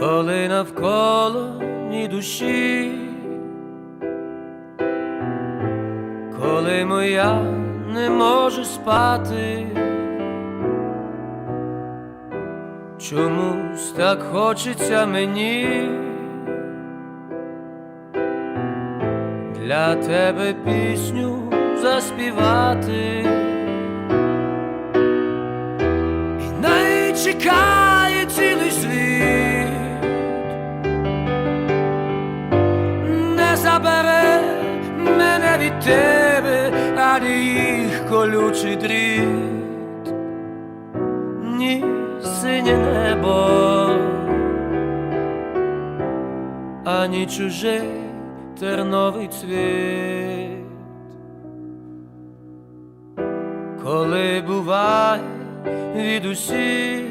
коли навколо ні душі, коли моя не може спати, чомусь так хочеться мені. Для тебе пісню заспівати. І неї чекає забере мене від тебе, ані їх колючий дріт, ні синє небо, ані чужий терновий цвіт. Коли буває від усіх